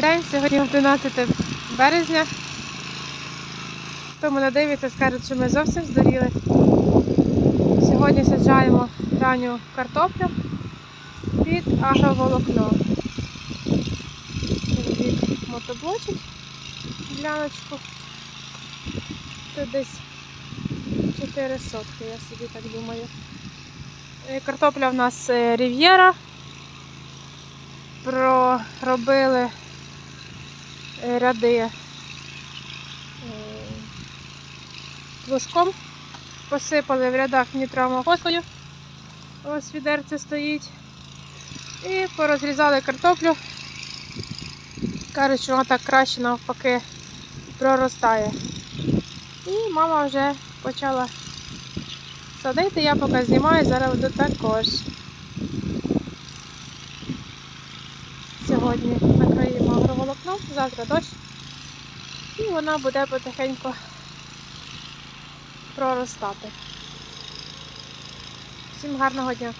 День, сьогодні 11 березня. Хто мене дивиться, скажуть, що ми зовсім здуріли. Сьогодні саджаємо ранню картоплю під агроволокно. Від мотоблочок діляночку. Тут десь 4 сотки, я собі так думаю. Е, Картопля в нас е, рів'єра. Проробили ряди е, плужком, посипали в рядах нітрамофосфою. Ось відерце стоїть. І порозрізали картоплю. Кажуть, що вона так краще навпаки проростає. І мама вже почала садити, я поки знімаю, зараз буду також. Сьогодні завтра дощ. І вона буде потихеньку проростати. Всім гарного дня!